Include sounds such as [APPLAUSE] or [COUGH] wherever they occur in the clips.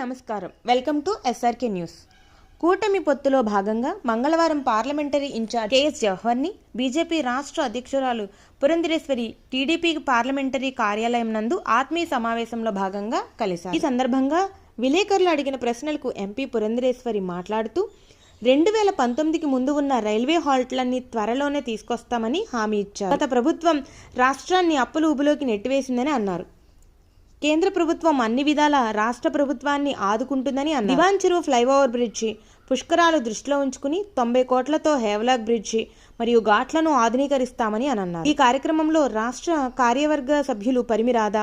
నమస్కారం. Welcome to SRK news. కూటమి పొత్తులో భాగంగా మంగళవారం పార్లమెంటరీ ఇన్ఛార్జ్ కేఎస్ జవహర్ని బీజేపీ రాష్ట్ర అధ్యక్షురాలు పురంధరేశ్వరి టీడీపీ పార్లమెంటరీ కార్యాలయం నందు ఆత్మీయ సమావేశంలో భాగంగా కలిశారు. ఈ సందర్భంగా విలేకరులు అడిగిన ప్రశ్నలకు ఎంపీ పురంధరేశ్వరి మాట్లాడుతూ రెండు వేల పంతొమ్మిదికి ముందు ఉన్న రైల్వే హాల్ట్లన్నీ త్వరలోనే తీసుకొస్తామని హామీ ఇచ్చారు. గత ప్రభుత్వం రాష్ట్రాన్ని అప్పుల ఊబిలోకి నెట్టివేసిందని అన్నారు. కేంద్ర ప్రభుత్వం అన్ని విధాల రాష్ట్ర ప్రభుత్వాన్ని ఆదుకుంటుందని అన్నారు. దివాన్ చెరువు ఫ్లైఓవర్ బ్రిడ్జి పుష్కరాలు దృష్టిలో ఉంచుకుని తొంభై కోట్లతో హేవలాక్ బ్రిడ్జి మరియు ఘాట్లను ఆధునీకరిస్తామని అని అన్నారు. ఈ కార్యక్రమంలో రాష్ట్ర కార్యవర్గ సభ్యులు పరిమిరాధ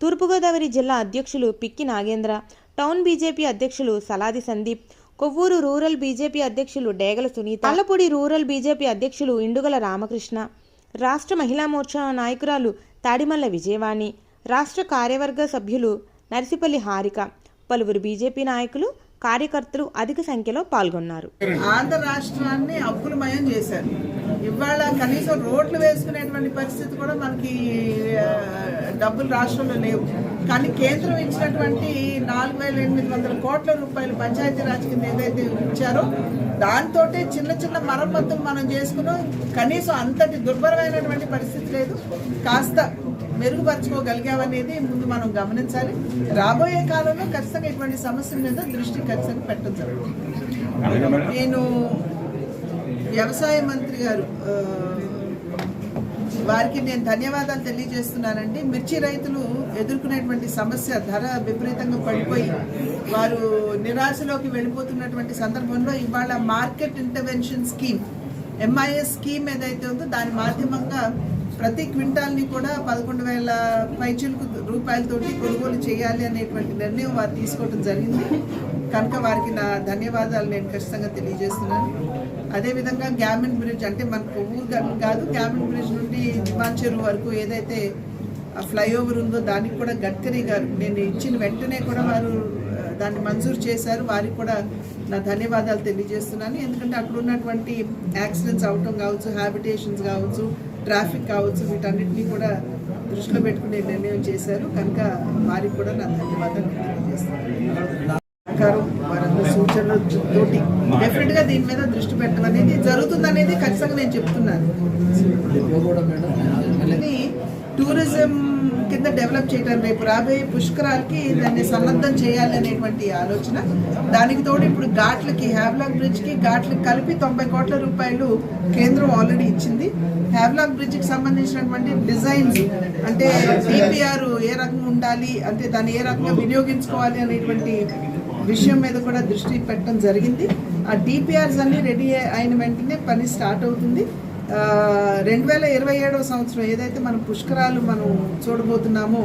తూర్పుగోదావరి జిల్లా అధ్యక్షులు పిక్కి నాగేంద్ర టౌన్ బీజేపీ అధ్యక్షులు సలాది సందీప్ కొవ్వూరు రూరల్ బీజేపీ అధ్యక్షులు డేగల సునీత అల్లపూడి రూరల్ బీజేపీ అధ్యక్షులు ఇండుగల రామకృష్ణ రాష్ట్ర మహిళా మోర్చా నాయకురాలు తాడిమల్ల విజయవాణి రాష్ట్ర కార్యవర్గ సభ్యులు నర్సిపల్లి హారిక పలువురు బీజేపీ నాయకులు కార్యకర్తలు అధిక సంఖ్యలో పాల్గొన్నారు. ఆంధ్ర రాష్ట్రాన్ని అప్పులమయం చేశారు. ఇవాళ కనీసం రోడ్లు వేసుకునేటువంటి పరిస్థితి కూడా మనకి డబ్బులు రాష్ట్రంలో లేవు. కానీ కేంద్రం ఇచ్చినటువంటి నాలుగు వేల ఎనిమిది వందల కోట్ల రూపాయలు పంచాయతీరాజ్ కింద ఏదైతే ఇచ్చారో దాంతో చిన్న చిన్న మరమ్మతులు మనం చేసుకున్నాం. కనీసం అంతటి దుర్భరమైనటువంటి పరిస్థితి లేదు. కాస్త మెరుగుపరచుకోగలిగామనేది ముందు మనం గమనించాలి. రాబోయే కాలంలో ఖచ్చితంగా ఇటువంటి సమస్యల మీద దృష్టి ఖచ్చితంగా పెట్టడం జరుగుతుంది. నేను వ్యవసాయ మంత్రి గారు వారికి నేను ధన్యవాదాలు తెలియజేస్తున్నానండి. మిర్చి రైతులు ఎదుర్కొనేటువంటి సమస్య ధర విపరీతంగా పడిపోయి వారు నిరాశలోకి వెళ్ళిపోతున్నటువంటి సందర్భంలో ఇవాళ market intervention scheme MIS scheme ఏదైతే ఉందో దాని మాధ్యమంగా ప్రతి క్వింటాల్ని కూడా పదకొండు వేల పైచులకు రూపాయలతోటి కొనుగోలు చేయాలి అనేటువంటి నిర్ణయం వారు తీసుకోవడం జరిగింది. కనుక వారికి నా ధన్యవాదాలు. నేను ఖచ్చితంగా తెలియజేస్తున్నాను. అదేవిధంగా గ్యామిన్ బ్రిడ్జ్ అంటే మన కొవ్వూరు కాదు గ్యామిన్ బ్రిడ్జ్ నుండి దివాన్ చెరువు వరకు ఏదైతే ఫ్లైఓవర్ ఉందో దానికి కూడా గడ్కరీ గారు నేను ఇచ్చిన వెంటనే కూడా వారు దాన్ని మంజూరు చేశారు. వారికి కూడా నా ధన్యవాదాలు తెలియజేస్తున్నాను. ఎందుకంటే అక్కడ ఉన్నటువంటి యాక్సిడెంట్స్ అవటం కావచ్చు హ్యాబిటేషన్స్ కావచ్చు ట్రాఫిక్ కావచ్చు వీటన్నిటిని కూడా దృష్టిలో పెట్టుకునే నిర్ణయం చేశారు. కనుక వారికి కూడా నా ధన్యవాదాలు తెలియజేస్తున్నాను. సహకారం వారందరి సూచనలు తోటి డెఫినెట్గా దీని మీద దృష్టి పెట్టడం అనేది జరుగుతుంది అనేది ఖచ్చితంగా నేను చెప్తున్నాను. టూరిజం కింద డెవలప్ చేయడం రేపు రాబోయే పుష్కరాలకి దాన్ని సన్నద్ధం చేయాలి అనేటువంటి ఆలోచన. దానికి తోడు ఇప్పుడు ఘాట్లకి హ్యావ్లాక్ బ్రిడ్జ్కి ఘాట్లకి కలిపి తొంభై కోట్ల రూపాయలు కేంద్రం ఆల్రెడీ ఇచ్చింది. హ్యావ్లాక్ బ్రిడ్జ్కి సంబంధించినటువంటి డిజైన్స్ అంటే డిపిఆర్ ఏ రకంగా ఉండాలి అంటే దాన్ని ఏ రకంగా వినియోగించుకోవాలి అనేటువంటి విషయం మీద కూడా దృష్టి పెట్టడం జరిగింది. ఆ డిపిఆర్స్ అన్ని రెడీ అయిన వెంటనే పని స్టార్ట్ అవుతుంది. రెండు వేల ఇరవై ఏడవ సంవత్సరం ఏదైతే మనం పుష్కరాలు మనం చూడబోతున్నామో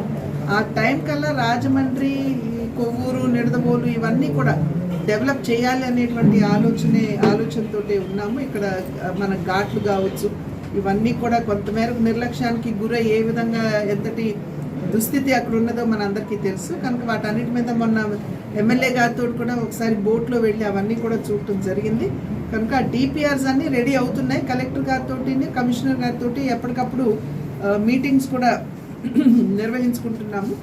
ఆ టైం కల్లా రాజమండ్రి కొవ్వూరు నిడదవోలు ఇవన్నీ కూడా డెవలప్ చేయాలి అనేటువంటి ఆలోచనే ఆలోచనతోటే ఉన్నాము. ఇక్కడ మన ఘాట్లు కావచ్చు ఇవన్నీ కూడా కొంతమేరకు నిర్లక్ష్యానికి గురై ఏ విధంగా ఎంతటి దుస్థితి అక్కడ ఉన్నదో మన అందరికీ తెలుసు. కనుక వాటన్నిటి మీద మొన్న ఎమ్మెల్యే గారితో కూడా ఒకసారి బోట్లో వెళ్ళి అవన్నీ కూడా చూడటం జరిగింది. కనుక డిపిఆర్స్ అన్నీ రెడీ అవుతున్నాయి. కలెక్టర్ గారితో కమిషనర్ గారితో ఎప్పటికప్పుడు మీటింగ్స్ కూడా [CLEARS THROAT] నిర్వహించుకుంటున్నాము.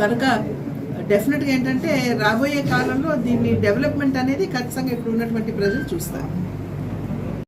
కనుక డెఫినెట్గా ఏంటంటే రాబోయే కాలంలో దీన్ని డెవలప్మెంట్ అనేది ఖచ్చితంగా ఇక్కడ ఉన్నటువంటి ప్రజలు చూస్తారు.